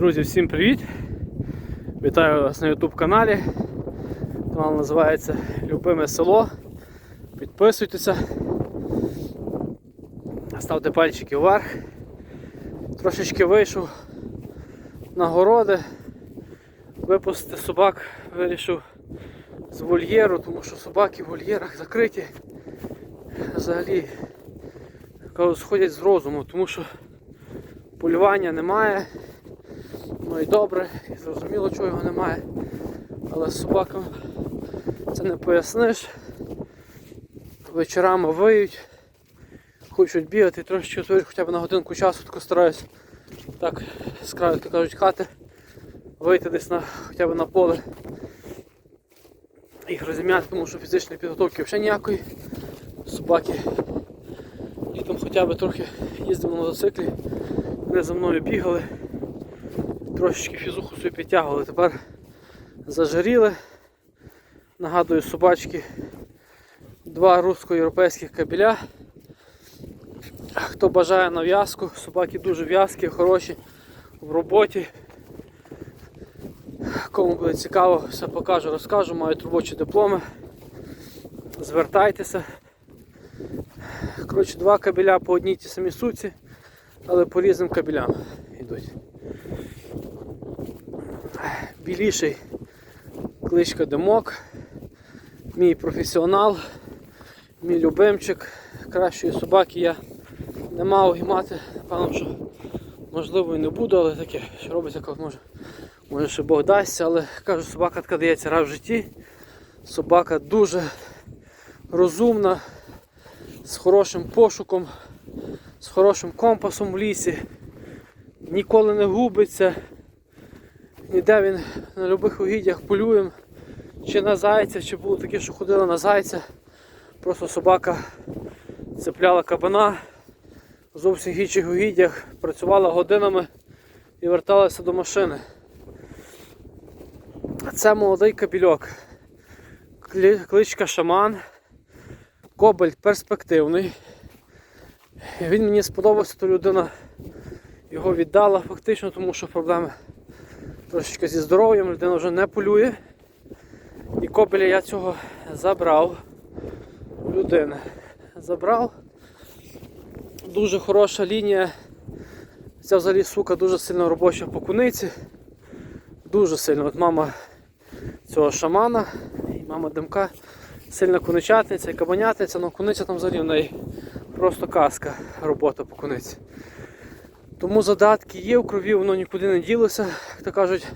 Друзі, всім привіт! Вітаю вас на YouTube каналі. Канал називається Любиме село. Підписуйтеся, ставте пальчики вверх. Трошечки вийшов на городи, випустити собак, вирішив з вольєру, тому що собаки в вольєрах закриті. Взагалі кажу, сходять з розуму, тому що полювання немає. Ну і добре, і зрозуміло, чого його немає. Але з собаками це не поясниш. Вечорами виють, хочуть бігати, трошки отворю хоча б на годинку часу тако стараюсь так з краю, як кажуть, хати вийти десь на хоча б на поле. Їх розім'яти, тому що фізичної підготовки взагалі ніякої. Собаки літом хоча б трохи їздив на мотоциклі, вони за мною бігали трошечки фізуху собі підтягували, тепер зажиріли. Нагадую собачки два русско-європейських кабеля. Хто бажає на в'язку, собаки дуже в'язкі, хороші в роботі. Кому буде цікаво, все покажу, розкажу, мають робочі дипломи. Звертайтеся. Коротше, два кабеля по одній ті самій суці, але по різним кабелям йдуть біліший кличка Демок, мій професіонал, мій любимчик. Кращої собаки я не мав і мати, напевно, що можливо і не буду, але таке, що робиться, як може. Може ще Бог дасться, але кажу, собака така дається раз в житті. Собака дуже розумна, з хорошим пошуком, з хорошим компасом в лісі, ніколи не губиться. Ніде він на любих угіддях полюємо. Чи на зайця, чи було таке, що ходили на зайця. Просто собака цепляла кабана в зовсім інших угіддях, працювала годинами і верталася до машини. А Це молодий кабельок. Клі- Кличка Шаман. Кобель перспективний. Він мені сподобався, то людина його віддала фактично, тому що проблеми трошечки зі здоров'ям, людина вже не полює. І кобеля я цього забрав у людини. Забрав. Дуже хороша лінія. Ця взагалі сука дуже сильно робоча по куниці. Дуже сильно. От мама цього шамана і мама димка сильна куничатниця і кабанятниця, але куниця там взагалі в неї просто казка робота по куниці. Тому задатки є, в крові воно нікуди не ділося, як то кажуть,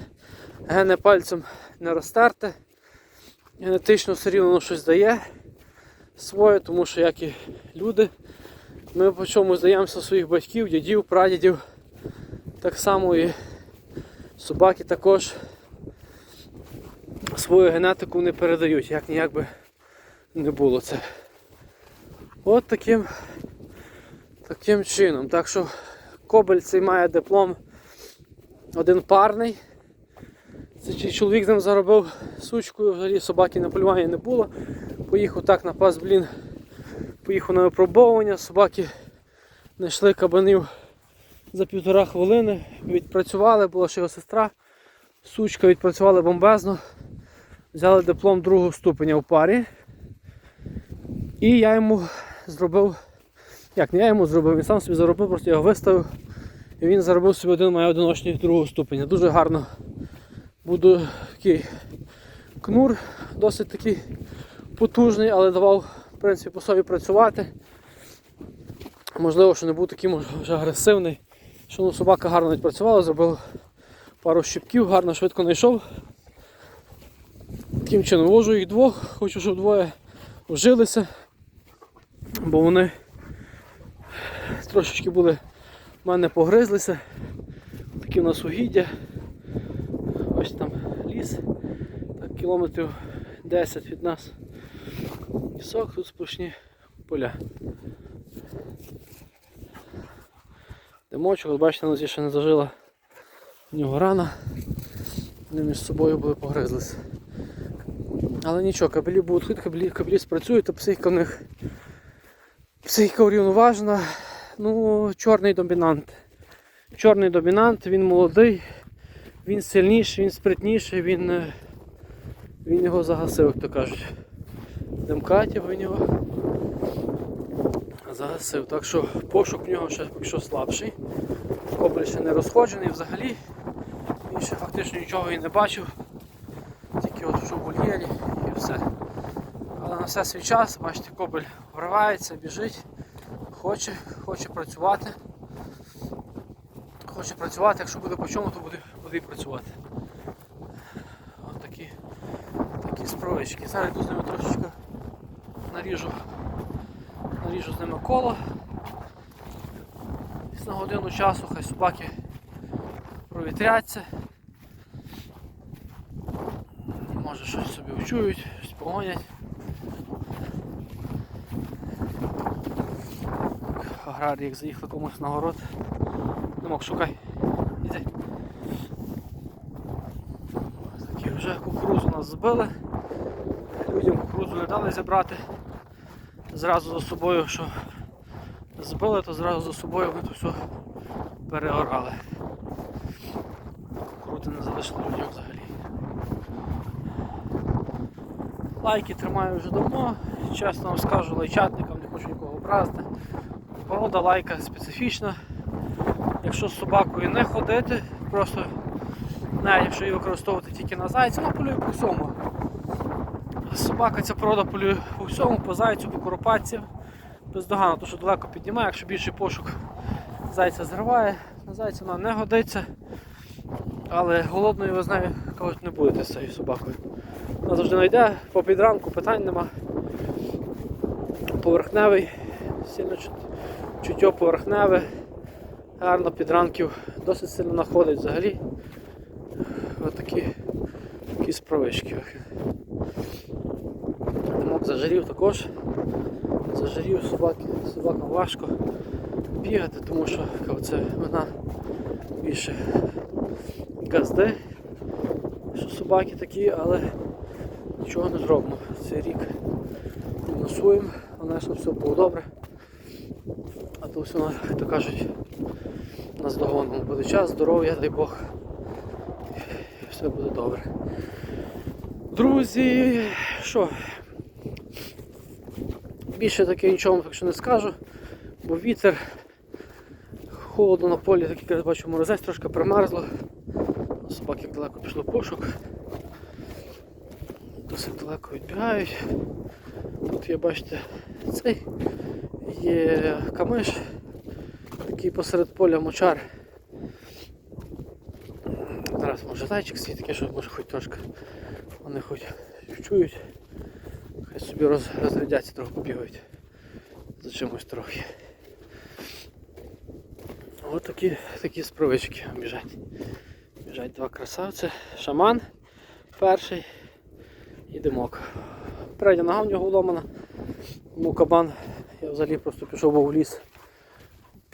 гене пальцем не розтерте. Генетично все рівно воно щось дає своє, тому що як і люди, ми по чому здаємося своїх батьків, дідів, прадідів. Так само і собаки також свою генетику не передають, як ніяк би не було це. От таким, таким чином. Так що Кобель цей має диплом один парний. Цей чоловік з ним заробив сучкою, взагалі собаки на полювання не було. Поїхав так на пас, блін, поїхав на випробовування, собаки знайшли кабанів за півтора хвилини, відпрацювали, була ще його сестра, сучка відпрацювали бомбезно, взяли диплом другого ступеня в парі. І я йому зробив як не я йому зробив, він сам собі заробив, просто його виставив. І він заробив собі один має одиночний другого ступеня. Дуже гарно буду такий кнур, досить такий потужний, але давав в принципі, по собі працювати. Можливо, що не був такий може, вже агресивний. Що ну, собака гарно відпрацювала, зробив пару щипків, гарно швидко знайшов. Таким чином вожу їх двох, хочу, щоб двоє вжилися, бо вони трошечки були в мене погризлися. Такі у нас угіддя. Ось там ліс. Так, кілометрів 10 від нас. Лісок, тут сплошні поля. Димочок, бачите, на ще не зажила в нього рана. Вони між собою були погризлися. Але нічого, кабелі будуть ходити, кабелі, кабелі спрацюють, то психіка в них психіка урівноважена. Ну, чорний домінант. Чорний домінант, він молодий, Він сильніший, він спритніший, він, е, він його загасив, як то кажуть. Демкатів він його загасив. Так що пошук в нього ще що слабший. Кобель ще не розходжений взагалі. Він ще фактично нічого і не бачив. Тільки от в вольєрі і все. Але на все свій час, бачите, кобель вривається, біжить, хоче, хоче працювати. Хоче працювати, якщо буде по чому, то буде, буде і працювати. От такі, такі справички. Зараз йду з ними трошечки наріжу, наріжу з ними коло. Десь на годину часу хай собаки провітряться. Може щось собі вчують, щось погонять. Аграрії як заїхали комусь на город. Димок, шукай. Іди. Такі вже кукурузу нас збили. Людям кукурузу не дали зібрати. Зразу за собою, що збили, то зразу за собою ми то все переорали. Кукурузи не залишили людям взагалі. Лайки тримаю вже давно, чесно вам скажу, лайчатникам, не хочу нікого образити. Порода лайка специфічна. Якщо з собакою не ходити, просто навіть якщо її використовувати тільки на зайця, вона полює по всьому. Собака ця порода полює по всьому, по зайцю, по коропатці. Бездоганно, тому що далеко піднімає, якщо більший пошук зайця зриває, на зайця вона не годиться. Але голодною ви з нею кажуть, не будете з цією собакою. Вона завжди знайде, по підранку питань нема. Поверхневий, сильно чуття поверхневе, гарно підранків, досить сильно находить взагалі. Ось такі, такі справички. Димок зажарів також. Зажарів собаки, собакам важко бігати, тому що це вона більше газди, що собаки такі, але нічого не зробимо. Цей рік мінусуємо, головне, щоб все було добре. То все, як то кажуть, нас догоном буде час, здоров'я, дай Бог. І все буде добре. Друзі, що? Більше таке нічого так що не скажу, бо вітер, холодно на полі, так як я бачу, морозець трошки примерзло. Собаки як далеко пішло пошук. Досить далеко відбігають. Тут є, бачите, цей є камиш, такий посеред поля мочар. Зараз може зайчик свій таке, що може хоч трошки вони хоч чують. Хай собі роз, розрядяться, трохи побігають за чимось трохи. Ось такі, такі спровички біжать. Біжать два красавці. Шаман перший і димок. Передня нога в нього вломана. Тому кабан. Я взагалі просто пішов був в ліс.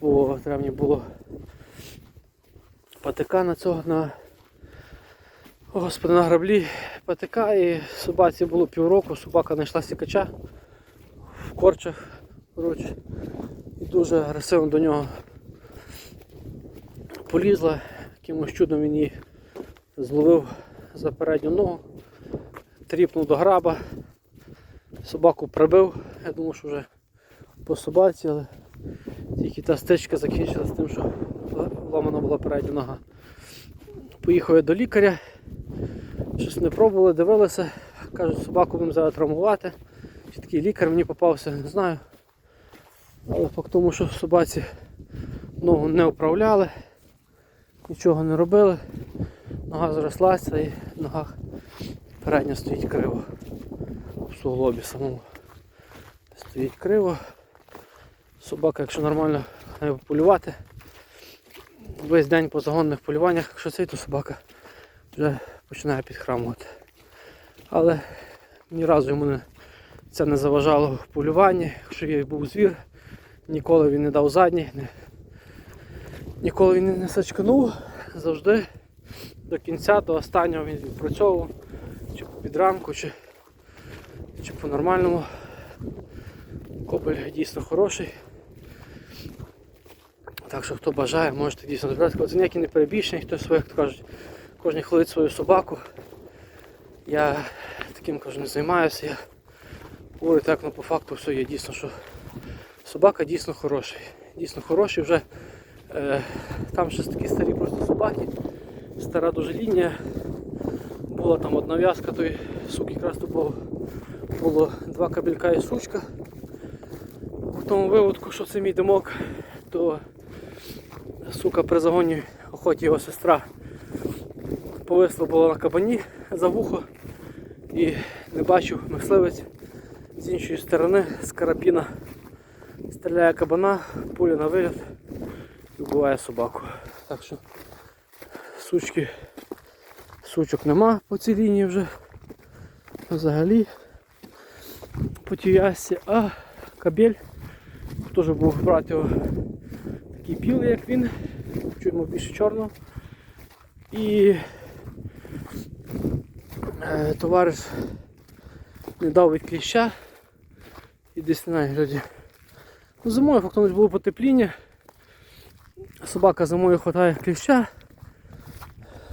Бо треба мені було патика на цього на Господи, на граблі патика і собаці було півроку, собака знайшла сікача в корчах. Коротше, і дуже агресивно до нього полізла, якимось чудом він її зловив за передню ногу, тріпнув до граба, собаку прибив, я думав, що вже по собаці, але тільки та стечка закінчилася тим, що ламана була передня нога. Поїхав я до лікаря, щось не пробували, дивилися, кажуть, собаку будемо зараз травмувати. Чи такий лікар мені попався, не знаю. Але факт тому, що собаці ногу не управляли, нічого не робили, нога зрослася і нога передня стоїть криво. В суглобі самому стоїть криво. Собака, якщо нормально полювати, весь день по загонних полюваннях, якщо цей, то собака вже починає підхрамувати. Але ні разу йому це не заважало в полюванні, якщо є був звір, ніколи він не дав задній, не, ніколи він не сачканув, завжди до кінця, до останнього він відпрацьовував, чи по підранку, чи, чи по нормальному. Кобель дійсно хороший. Так що хто бажає, можете дійсно добрати. Це ніякий не перебільшений, хто то кажуть, Кожен хвилить свою собаку. Я таким кажу, не займаюся. Я говорю так, ну по факту все є дійсно, що собака дійсно хороший. Дійсно хороший вже. Е, там ще такі старі просто собаки. Стара дуже лінія. Була там одна в'язка, той сук якраз то було, було два кабелька і сучка. У тому виводку, що це мій димок, то сука при загоні охоті його сестра повисла була на кабані за вухо і не бачив мисливець з іншої сторони з карабіна. Стріляє кабана, пуля на виліт і вбиває собаку. Так що сучки, сучок нема по цій лінії вже взагалі. По тій ясі, а кабель теж був брати його такий білий, як він, чуємо більше чорного. І е, товариш не дав від кліща і десь не знаю, люди. Ну, зимою фактично було потепління. Собака зимою хватає кліща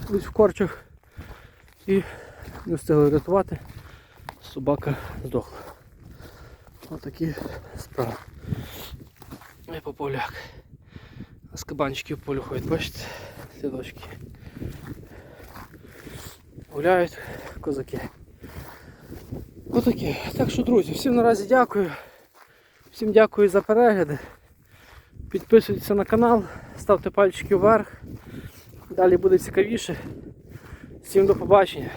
десь в корчах і не встигли рятувати. Собака здохла. Отакі справи. І по поляк. А з кабанчиків полю ходять, бачите? Слідочки. Гуляють козаки. Отаке. Так що, друзі, всім наразі дякую. Всім дякую за перегляди. Підписуйтесь на канал, ставте пальчики вверх. Далі буде цікавіше. Всім до побачення.